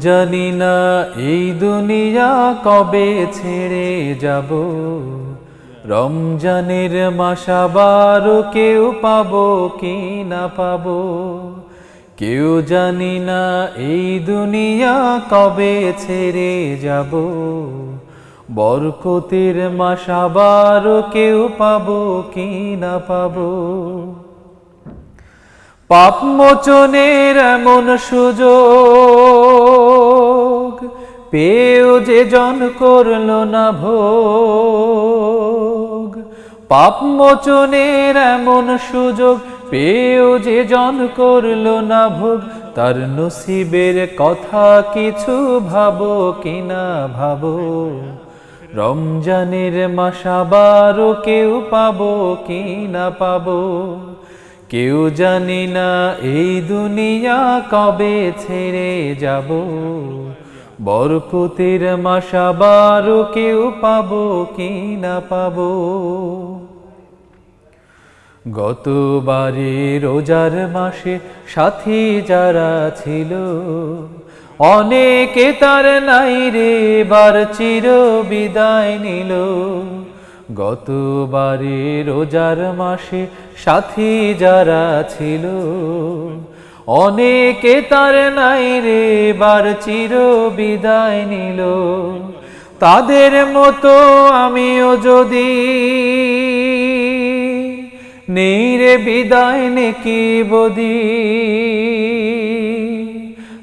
জানি না এই দুনিয়া কবে ছেড়ে যাব। রমজানের মাস আবার কেউ পাবো কি না পাবো? কেউ জানি না এই দুনিয়া কবে ছেড়ে যাব। বরকতের মাস আবার কেউ পাবো কি না পাবো? পাপ মোচনের এমন সুযোগ পেয়েও যে জন করল না ভোগ। পাপ মোচনের এমন সুযোগ পেয়েও যে জন করল না ভোগ, তার নসিবের কথা কিছু ভাবো কিনা ভাবো। রমজানের মাসাবারও কেউ পাবো কি না পাবো। কেউ জানি না এই দুনিয়া কবে ছেড়ে যাব। বরকতের মাসাবারও কেউ পাবো কি না পাবো। গতবারে রোজার মাসে সাথী যারা ছিল, অনেকে তার নাই রে বার চির বিদায় নিল। গতবারে রোজার মাসে সাথী যারা ছিল, অনেকে তার নাই রে বার চির বিদায় নিল। তাদের মতো আমিও যদি নেই রে বিদায় নেকি বদি,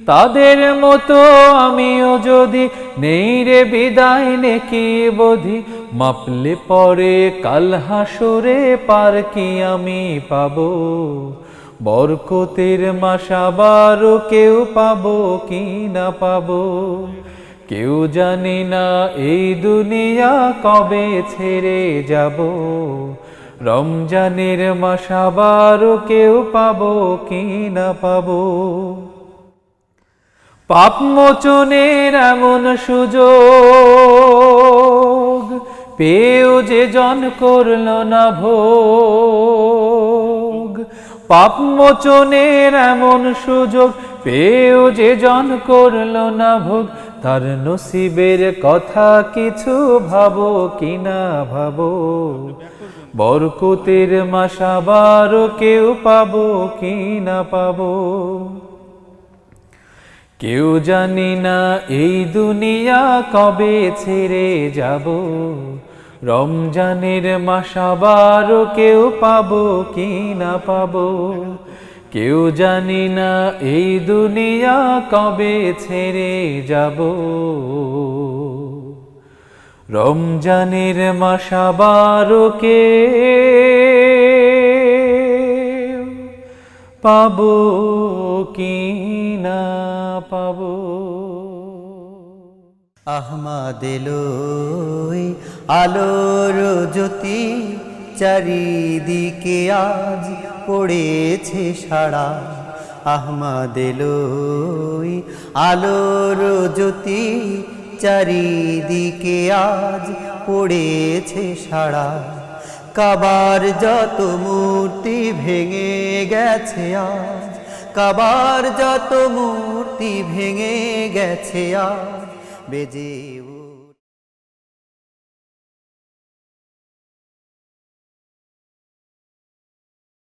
তাদের মতো আমিও যদি নেই রে বিদায় নেকি বধি মাপলে পরে কাল হাসরে পার কি আমি পাব? বরকতের মাসাবারও কেউ পাবো কি না পাবো? কেউ জানি না এই দুনিয়া কবে ছেড়ে যাব? রমজানের মাসাবারও কেউ পাবো কি না পাবো? পাপ মোচনের এমন সুযোগ পেয়েও যে জন করল না ভোগ। পাপ মোচনের এমন সুযোগ পেয়েও যে জন করল না ভোগ। তার নসিবের কথা কিছু ভাবো কি না ভাবো। বরকতের মাসাবারও কেউ পাবো কি না পাবো। কেউ জানি না এই দুনিয়া কবে ছেড়ে যাব। রমজানের মাসাবারও কেউ পাবো কি না পাবো? কেউ জানি না এই দুনিয়া কবে ছেড়ে যাব। রমজানের মাসাবারও কে পাবো কি না পাবো? আহমাদেলোই আলোর জ্যোতি চারিদিকে আজ পড়েছে সারা আহমাদেলোই আলোর জ্যোতি চারিদিকে আজ পড়েছে সারা কাবার যত মূর্তি ভেঙে গেছে আজ কাবার যত মূর্তি ভেঙে গেছে আজ বেজে